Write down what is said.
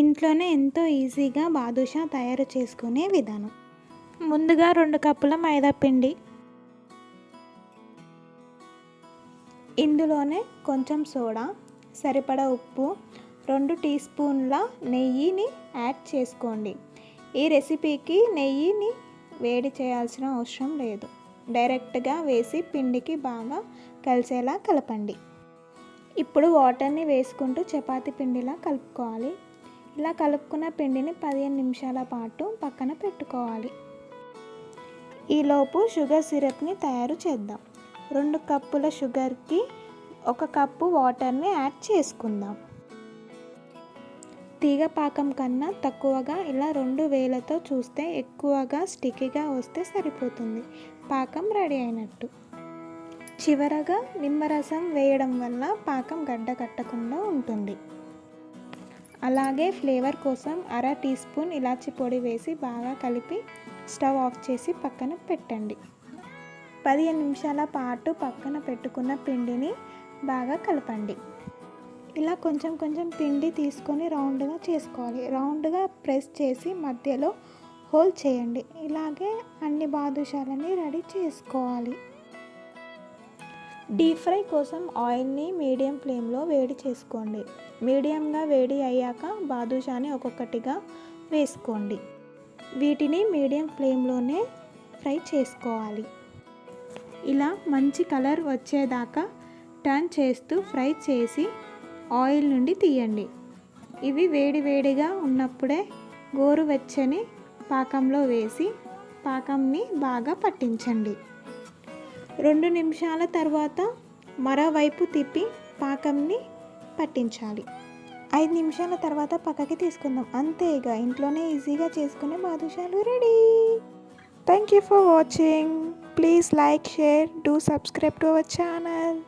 ఇంట్లోనే ఎంతో ఈజీగా బాదుషా తయారు చేసుకునే విధానం. ముందుగా రెండు కప్పుల మైదా పిండి. ఇందులోనే కొంచెం సోడా సరిపడా ఉప్పు రెండు టీ స్పూన్ల నెయ్యిని యాడ్ చేసుకోండి. ఈ రెసిపీకి నెయ్యిని వేడి చేయాల్సిన అవసరం లేదు. డైరెక్ట్గా వేసి పిండికి బాగా కలిసేలా కలపండి. ఇప్పుడు వాటర్ని వేసుకుంటూ చపాతి పిండిలా కలుపుకోవాలి. ఇలా కలుపుకున్న పిండిని పదిహేను నిమిషాల పాటు పక్కన పెట్టుకోవాలి. ఈలోపు షుగర్ సిరప్ని తయారు చేద్దాం. రెండు కప్పుల షుగర్కి ఒక కప్పు వాటర్ని యాడ్ చేసుకుందాం. తీగ పాకం కన్నా తక్కువగా ఇలా రెండు వేలతో చూస్తే ఎక్కువగా స్టిక్కీగా వస్తే సరిపోతుంది. పాకం రెడీ అయినట్టు. చివరగా నిమ్మరసం వేయడం వల్ల పాకం గడ్డ కట్టకుండా ఉంటుంది. అలాగే ఫ్లేవర్ కోసం అర టీ స్పూన్ ఇలాచి పొడి వేసి బాగా కలిపి స్టవ్ ఆఫ్ చేసి పక్కన పెట్టండి. పదిహేను నిమిషాల పాటు పక్కన పెట్టుకున్న పిండిని బాగా కలపండి. ఇలా కొంచెం కొంచెం పిండి తీసుకొని రౌండ్గా చేసుకోవాలి. రౌండ్గా ప్రెస్ చేసి మధ్యలో హోల్ చేయండి. ఇలాగే అన్ని బాదుషాలని రెడీ చేసుకోవాలి. డీప్ ఫ్రై కోసం ఆయిల్ని మీడియం ఫ్లేమ్లో వేడి చేసుకోండి. మీడియంగా వేడి అయ్యాక బాదుషాని ఒక్కొక్కటిగా వేసుకోండి. వీటిని మీడియం ఫ్లేమ్లోనే ఫ్రై చేసుకోవాలి. ఇలా మంచి కలర్ వచ్చేదాకా టర్న్ చేస్తూ ఫ్రై చేసి ఆయిల్ నుండి తీయండి. ఇవి వేడి వేడిగా ఉన్నప్పుడే గోరువెచ్చని పాకంలో వేసి పాకంని బాగా పట్టించండి. రెండు నిమిషాల తర్వాత మరోవైపు తిప్పి పాకంని పట్టించాలి. ఐదు నిమిషాల తర్వాత పక్కకి తీసుకుందాం. అంతే ఇక ఇంట్లోనే ఈజీగా చేసుకునే బాదుషాలు ready. Thank you for watching please like share do subscribe to our channel